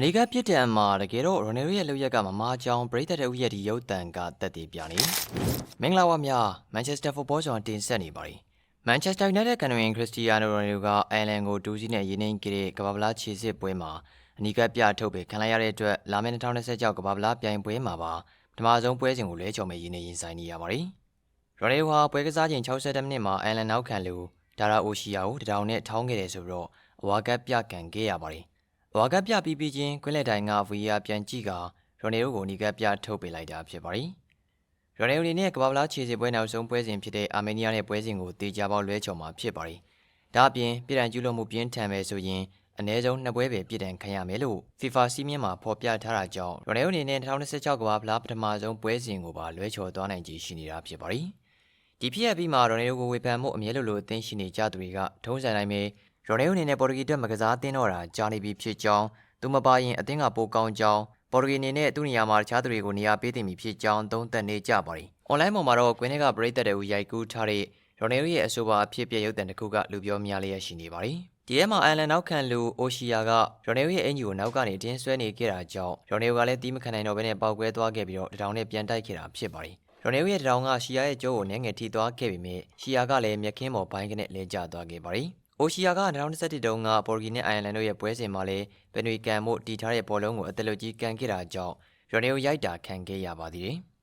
အနီးကပြစ်ဒဏ်မှာတကယ်တော့ရိုနယ်ရဲ့လောက်ရက်ကမမားကြောင်ပရိသတ်တဲ့ဥယျာဉ်ဒီရုပ်တံကတက်တည်ပြနေမင်္ဂလာပါများမန်ချက်စတာဖူဘောဆောင်တင်ဆက်နေပါသည်မန်ချက်စတာယူနိုက်တက်ကန်ဝင်ခရစ္စတီယာနိုရိုနယ်ကအိုင်လန်ကိုတူးစီးနဲ့ရင်းနှီးခဲ့တဲ့ကမ္ဘာဗလားခြေစစ်ပွဲမှာအနီးကပြထုတ်ပေခံလိုက်ရတဲ့အတွက်လာမယ့်2020ကျောက်ကမ္ဘာဗလားပြိုင်ပွဲမှာပါပထမဆုံးပွဲစဉ်ကိုလဲချော်မဲ့ရင်းနှီးရင်ဆိုင်နေရပါသည်ရိုနယ်ဟာပွဲကစားချိန်60မိနစ်မှာအိုင်လန်နောက်ခံလူဒါရာအိုရှီယာကိုတထောင်နဲ့ထောင်းခဲ့တယ်ဆိုတော့အဝါကပ်ပြကန်ခဲ့ရပါတယ်။ ဝါကပ်ပြပြီးပြီးချင်းကွင်းလက်တိုင်က VR ပြန်ကြည့်ကရိုနယ်ယိုကိုနီကပ်ပြထုတ်ပေးလိုက်တာဖြစ်ပါတယ်။ရိုနယ်ယိုအနေနဲ့ကမ္ဘာဗလားခြေစစ်ပွဲနောက်ဆုံးပွဲစဉ်ဖြစ်တဲ့အာမေးနီးယားနဲ့ပွဲစဉ်ကိုတေချာပေါက်လွဲချော်မှာဖြစ်ပါတယ်။ဒါအပြင်ပြည်ထောင်ကျူးလွန်မှုပြင်းထန်ပဲဆိုရင်အ ਨੇ ဆုံးနှစ်ပွဲပဲပြည်ထောင်ခံရမယ်လို့ FIFA စီးမြင့်မှာဖော်ပြထားတာကြောင့်ရိုနယ်ယိုအနေနဲ့2026ကမ္ဘာဗလားပထမဆုံးပွဲစဉ်ကိုပါလွဲချော်သွားနိုင်ခြေရှိနေတာဖြစ်ပါတယ်။ဒီဖြစ်ရပြီးမှရိုနယ်ယိုကိုဝေဖန်မှုအမြဲလိုလိုအသင်းရှိနေကြသူတွေကထုံးစံတိုင်းပဲ ရိုနယ်ယိုအနေနဲ့ပေါ်တူဂီအတွက်မကစားသင်းတော့တာကြားနေပြီဖြစ်ကြောင်းသူမပါရင်အသင်းကပိုကောင်းကြောင်းပေါ်တူဂီအနေနဲ့သူ့နေရာမှာတခြားသူတွေကိုနေရာပေးတင်ပြီဖြစ်ကြောင်းသုံးသပ်နေကြပါတယ်။အွန်လိုင်းပေါ်မှာတော့ကွင်းထဲကပရိသတ်တွေကိုရိုက်ကူးထားတဲ့ရိုနယ်ယိုရဲ့အဆိုပါအဖြစ်ပြရုပ်သံတစ်ခုကလူပြောများလျက်ရှိနေပါတယ်။ဒီထဲမှာအိုင်လန်နောက်ခံလူအိုရှီယာကရိုနယ်ယိုရဲ့အင်ဂျီကိုနောက်ကနေတင်းဆွဲနေခဲ့တာကြောင့်ရိုနယ်ယိုကလည်းတီးမခံနိုင်တော့ဘဲနဲ့ပေါက်ကွဲသွားခဲ့ပြီးတော့တထောင်နဲ့ပြန်တိုက်ခဲ့တာဖြစ်ပါတယ်။ရိုနယ်ဝီရဲ့တောင်ကရှီယာရဲ့ကျိုးကိုနည်းငယ်ထိသွားခဲ့ပေမဲ့ရှီယာကလည်းမြက်ခင်းပေါ်ဘိုင်းကနဲ့လဲကျသွားခဲ့ပါသည်။ အိုရှီယာက2021တုန်းကပေါ်ဂီနဲ့အိုင်ယာလန်တို့ရဲ့ပွဲစဉ်မှာလည်းပင်နွေကန်မှုတီထားတဲ့ဘောလုံးကိုအသက်လွတ်ကြီးကန်ခဲ့တာကြောင့်ရိုနယ်ရိုက်တာခံခဲ့ရပါသေးတယ်။